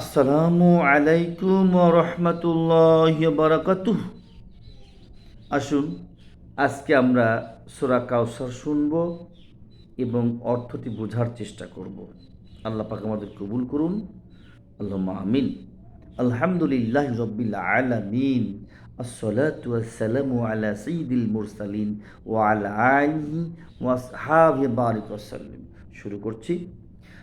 আসসালামু আলাইকুম রহমতুল্লাহ বারাকাতুহ। আসুন, আজকে আমরা সোরা কাউসার শুনব এবং অর্থটি বোঝার চেষ্টা করব। আল্লাহ পাক আমাদের কবুল করুন। আল্লাহ আমিন। আলহামদুলিল্লাহ রব্বিল আলামিন। আসসালাতু ওয়াসসালামু আলা সাইয়্যিদিল মুরসালিন ওয়া আলা আলিহি ওয়া আসহাবিহি বারিক ওয়াসাল্লাম। শুরু করছি।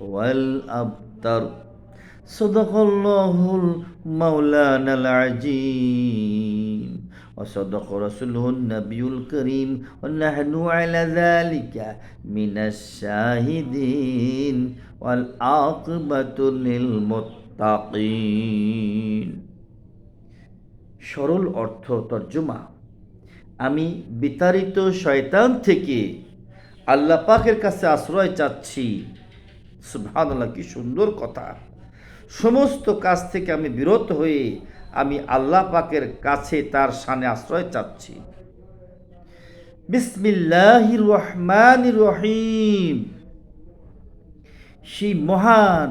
والأبتر صدق الله المولانا العظيم وصدق رسوله النبي الكريم ونحن على ذلك من الشاهدين والعاقبة للمتقين সরল অর্থ তর্জমা আমি বিতাড়িত শয়তান থেকে আল্লাহ পাকের কাছে আশ্রয় চাচ্ছি সুবহানাল্লাহ, কি সুন্দর কথা। সমস্ত কাজ থেকে আমি বিরত হয়ে আমি আল্লাহ পাকের কাছে তার সানে আশ্রয় চাচ্ছি। বিসমিল্লাহির রহমানির রহিম। সেই মহান,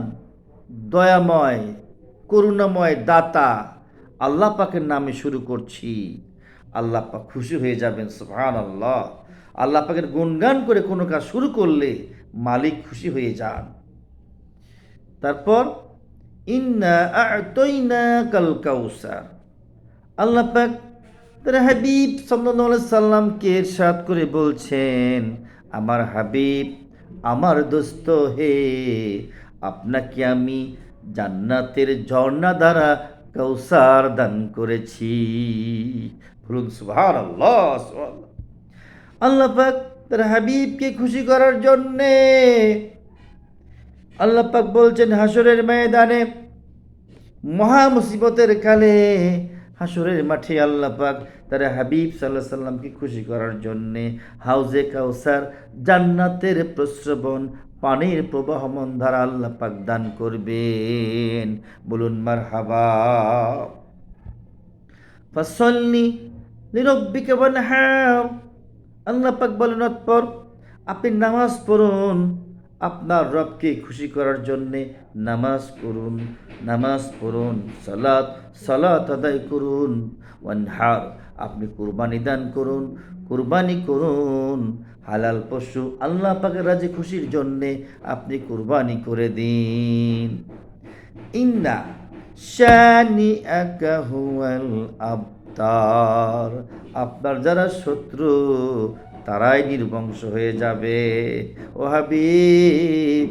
দয়াময়, করুণাময় দাতা আল্লাহ পাকের নামে শুরু করছি। আল্লাহ পাক খুশি হয়ে যাবেন সুবহান আল্লাহ আল্লাহ পাকের গুণগান করে কোনো কাজ শুরু করলে মালিক খুশি হয়ে যান। তারপর, ইন্না আতইনা কাল কাউসার। আল্লাহ পাক তার হাবিব সাল্লাল্লাহু সাল্লামকে ইরশাদ করে বলছেন, আমার হাবিব, আমার দোস্ত, হে, আপনাকে আমি জান্নাতের ঝর্ণা দ্বারা কৌসার দান করেছি। বলুন সুবহানাল্লাহ। আল্লাহ পাক তার হাবিবকে খুশি করার জন্যে আল্লাহ পাক বলছেন হাসরের ময়দানে মহা মুসিবতের কালে হাসরের মাঠে আল্লাহ পাক তার হাবিব সাল্লাহ সাল্লামকে খুশি করার জন্যে হাউজে কাউসার জান্নাতের প্রশ্রবণ পানির প্রবাহমান ধারা আল্লাহ পাক দান করবেন। বলুন মার হাবা ফসল্লি লিরব্বিকে বনহার আল্লাহ পাক বলেন, অতপর আপনি নামাজ পড়ুন আপনার রবকে খুশি করার জন্যে নামাজ করুন নামাজ পড়ুন, সালাত সালাত আদায় করুন, ওয়ানহার, আপনি কুরবানি দান করুন, কুরবানি করুন, হালাল পশু আল্লাহ পাকের রাজি খুশির জন্যে আপনি কুরবানি করে দিন। ইন্না শানি আকা আবতার, আপনার যারা শত্রু তারাই নির্বংশ হয়ে যাবে। ও হাবিব,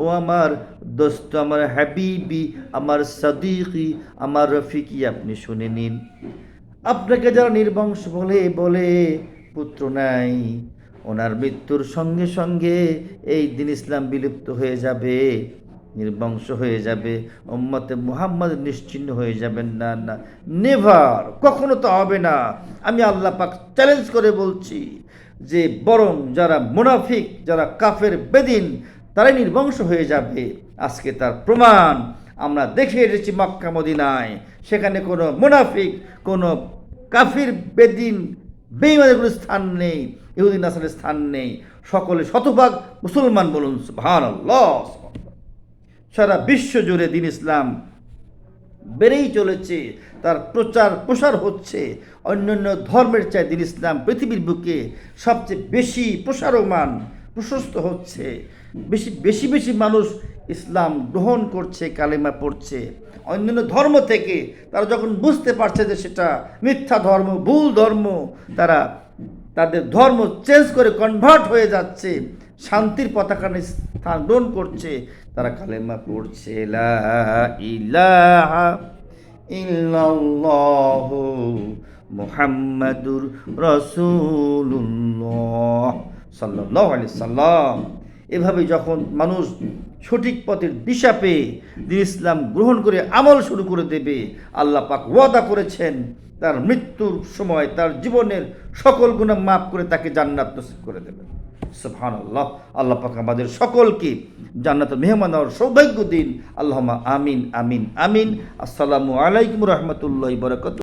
ও আমার দোস্ত, আমার হাবিবি, আমার সাদিকি, আমার রফিকি, আপনি শুনে নিন। আপনাকে যারা নির্বংশ বলে বলে পুত্র নাই, ওনার মৃত্যুর সঙ্গে সঙ্গে এই দিন ইসলাম বিলুপ্ত হয়ে যাবে, নির্বংশ হয়ে যাবে, উম্মতে মুহাম্মদ নিশ্চিন্ন হয়ে যাবেন না না। নেভার, কখনো তো হবে না। আমি আল্লাহ পাক চ্যালেঞ্জ করে বলছি যে বরং যারা মুনাফিক, যারা কাফের বেদিন, তারাই নির্বংশ হয়ে যাবে। আজকে তার প্রমাণ আমরা দেখে এসেছি মক্কা মদিনায়। সেখানে কোনো মুনাফিক, কোনো কাফির বেদিন বেইমানের কোনো স্থান নেই ইহুদিন আসলের স্থান নেই। সকলে শতভাগ মুসলমান বলুন ভান সারা বিশ্ব জুড়ে দিন ইসলাম বেড়েই চলেছে, তার প্রচার প্রসার হচ্ছে। অন্যান্য ধর্মের চাই দিন ইসলাম পৃথিবীর বুকে সবচেয়ে বেশি প্রসারমান, প্রশস্ত হচ্ছে। বেশি বেশি বেশি মানুষ ইসলাম গ্রহণ করছে, কালেমা পড়ছে। অন্যান্য ধর্ম থেকে তারা যখন বুঝতে পারছে যে সেটা মিথ্যা ধর্ম, ভুল ধর্ম, তারা তাদের ধর্ম চেঞ্জ করে কনভার্ট হয়ে যাচ্ছে, শান্তির পতাকা স্থান গ্রহণ করছে। তারা কালেমা পড়ছে, লা ইলাহা ইল্লাল্লাহু মুহাম্মাদুর রাসূলুল্লাহ সাল্লাল্লাহু আলাইহি সাল্লাম। এভাবে যখন মানুষ সঠিক পথের দিশা পেয়ে দিন ইসলাম গ্রহণ করে আমল শুরু করে দেবে, আল্লাহ পাক ওয়াদা করেছেন, তার মৃত্যুর সময় তার জীবনের সকল গুণা মাফ করে তাকে জান্নাত নসিব করে দেবেন। সুবহান আল্লাহ আল্লাহ পাক আমাদের সকলকে জান্নাত মেহমান হওয়ার সৌভাগ্য দিন। আল্লাহ আমিন আমিন আমিন। আসসালামু আলাইকুম রহমতুল্লাহ বরকত